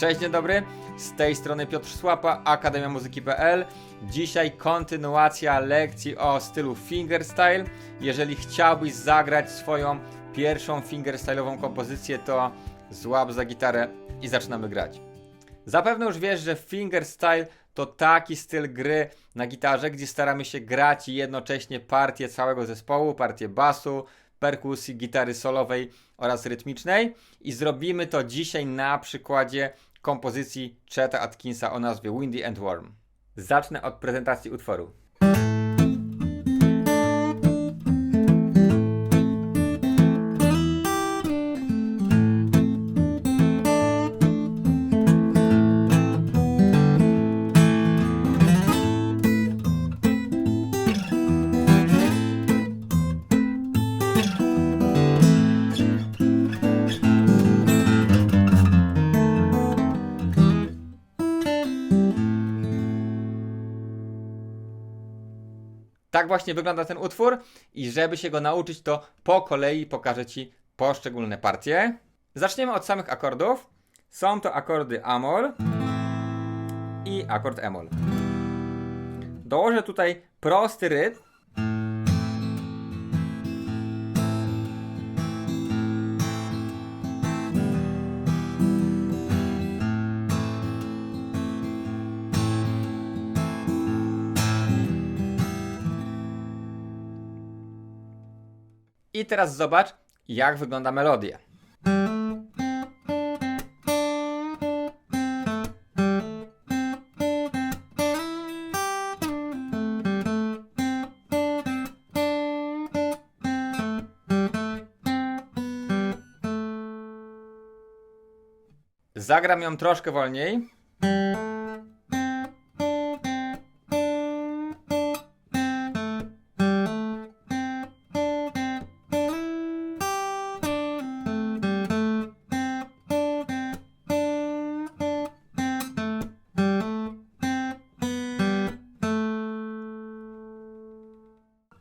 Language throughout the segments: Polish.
Cześć, dzień dobry. Z tej strony Piotr Słapa, Akademia Muzyki.pl. Dzisiaj kontynuacja lekcji o stylu fingerstyle. Jeżeli chciałbyś zagrać swoją pierwszą fingerstyle'ową kompozycję, to złap za gitarę i zaczynamy grać. Zapewne już wiesz, że fingerstyle to taki styl gry na gitarze, gdzie staramy się grać jednocześnie partię całego zespołu, partię basu, perkusji, gitary solowej oraz rytmicznej i zrobimy to dzisiaj na przykładzie kompozycji Cheta Atkinsa o nazwie Windy and Warm. Zacznę od prezentacji utworu. Tak właśnie wygląda ten utwór i żeby się go nauczyć, to po kolei pokażę Ci poszczególne partie. Zaczniemy od samych akordów. Są to akordy Amol i akord Emol. Dołożę tutaj prosty rytm. I teraz zobacz, jak wygląda melodia. Zagram ją troszkę wolniej.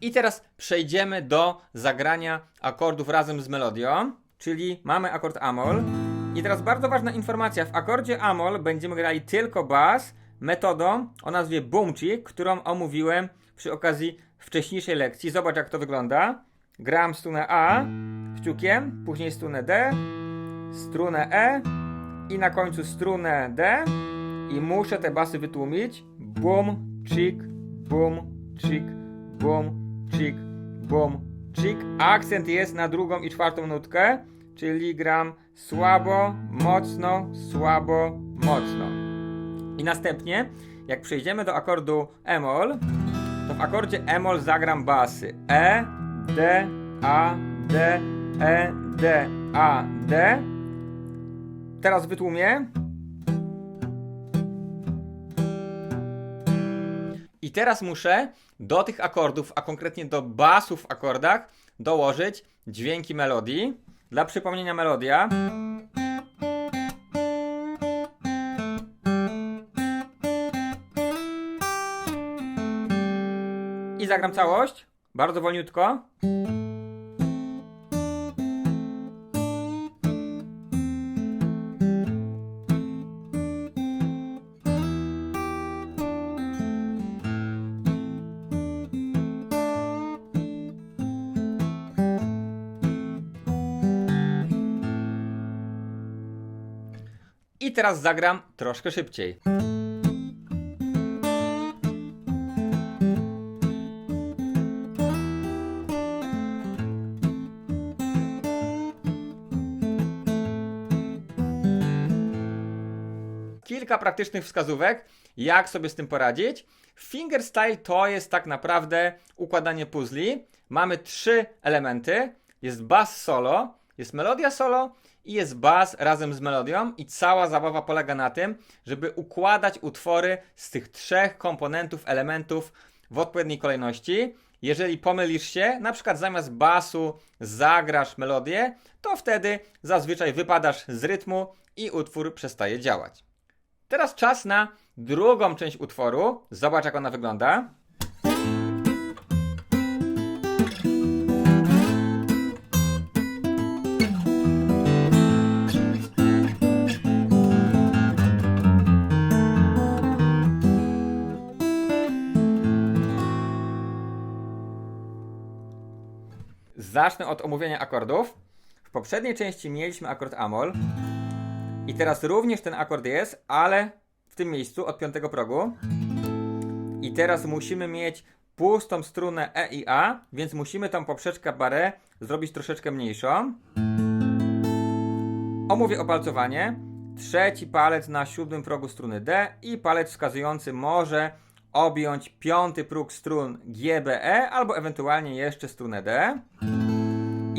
I teraz przejdziemy do zagrania akordów razem z melodią, czyli mamy akord Amol. I teraz bardzo ważna informacja, w akordzie Amol będziemy grali tylko bas metodą o nazwie Boomchick, którą omówiłem przy okazji wcześniejszej lekcji. Zobacz jak to wygląda. Gram strunę A kciukiem, później strunę D, strunę E i na końcu strunę D i muszę te basy wytłumić. Boom, chick, boom, chick, boom, chick, boom, chick. Akcent jest na drugą i czwartą nutkę, czyli gram słabo, mocno, słabo, mocno. I następnie, jak przejdziemy do akordu Emol, to w akordzie Emol zagram basy E, D, A, D, E, D, A, D. Teraz wytłumię. I teraz muszę do tych akordów, a konkretnie do basów w akordach, dołożyć dźwięki melodii. Dla przypomnienia melodia. I zagram całość. Bardzo wolniutko. I teraz zagram troszkę szybciej. Kilka praktycznych wskazówek, jak sobie z tym poradzić. Fingerstyle to jest tak naprawdę układanie puzli. Mamy trzy elementy. Jest bass solo, jest melodia solo i jest bas razem z melodią i cała zabawa polega na tym, żeby układać utwory z tych trzech komponentów, elementów w odpowiedniej kolejności. Jeżeli pomylisz się, na przykład zamiast basu zagrasz melodię, to wtedy zazwyczaj wypadasz z rytmu i utwór przestaje działać. Teraz czas na drugą część utworu. Zobacz jak ona wygląda. Zacznę od omówienia akordów. W poprzedniej części mieliśmy akord Amol. I teraz również ten akord jest, ale w tym miejscu od piątego progu. I teraz musimy mieć pustą strunę E i A, więc musimy tą poprzeczkę barę zrobić troszeczkę mniejszą. Omówię opalcowanie. Trzeci palec na siódmym progu struny D i palec wskazujący może objąć piąty próg strun G, B, E albo ewentualnie jeszcze strunę D.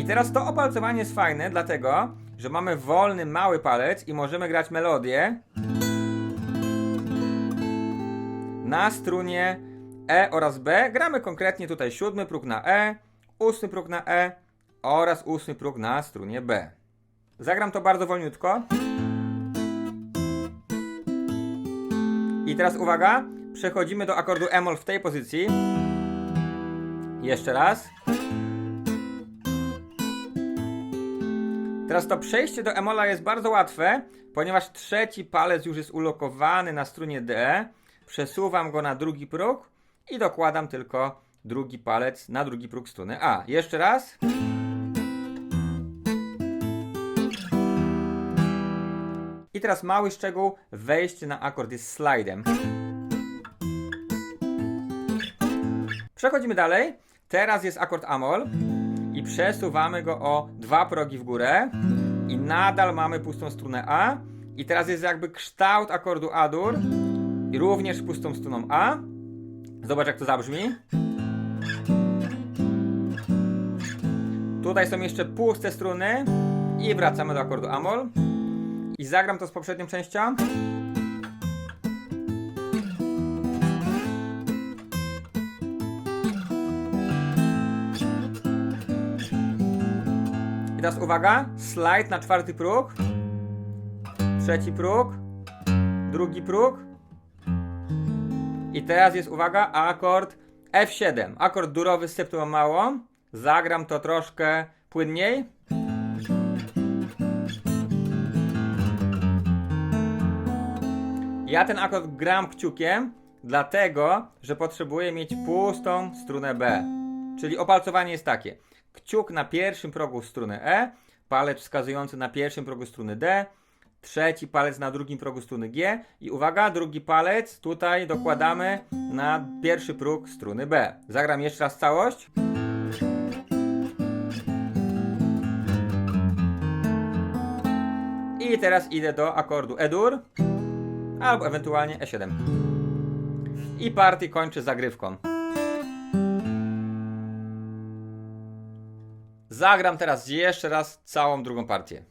I teraz to opalcowanie jest fajne, dlatego że mamy wolny mały palec i możemy grać melodię na strunie E oraz B. Gramy konkretnie tutaj siódmy próg na E, ósmy próg na E oraz ósmy próg na strunie B. Zagram to bardzo wolniutko. I teraz uwaga, przechodzimy do akordu E-moll w tej pozycji. Jeszcze raz. Teraz to przejście do E-molla jest bardzo łatwe, ponieważ trzeci palec już jest ulokowany na strunie D. Przesuwam go na drugi próg i dokładam tylko drugi palec na drugi próg struny A. Jeszcze raz. I teraz mały szczegół, wejście na akord jest slajdem. Przechodzimy dalej. Teraz jest akord Amol i przesuwamy go o dwa progi w górę i nadal mamy pustą strunę A. I teraz jest jakby kształt akordu A-dur i również pustą struną A. Zobacz jak to zabrzmi. Tutaj są jeszcze puste struny i wracamy do akordu Amol. I zagram to z poprzednią częścią. I teraz uwaga, slajd na czwarty próg, trzeci próg, drugi próg. I teraz jest uwaga, akord F7, akord durowy z septymą małą. Zagram to troszkę płynniej. Ja ten akord gram kciukiem, dlatego, że potrzebuję mieć pustą strunę B. Czyli opalcowanie jest takie. Kciuk na pierwszym progu struny E, palec wskazujący na pierwszym progu struny D, trzeci palec na drugim progu struny G i uwaga, drugi palec tutaj dokładamy na pierwszy próg struny B. Zagram jeszcze raz całość. I teraz idę do akordu E-dur albo ewentualnie E7. I partię kończę zagrywką. Zagram teraz jeszcze raz całą drugą partię.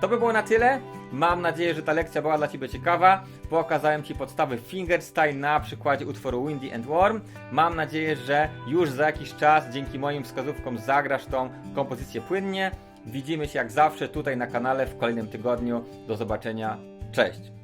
To by było na tyle. Mam nadzieję, że ta lekcja była dla Ciebie ciekawa. Pokazałem Ci podstawy fingerstyle na przykładzie utworu Windy and Warm. Mam nadzieję, że już za jakiś czas dzięki moim wskazówkom zagrasz tą kompozycję płynnie. Widzimy się jak zawsze tutaj na kanale w kolejnym tygodniu. Do zobaczenia. Cześć!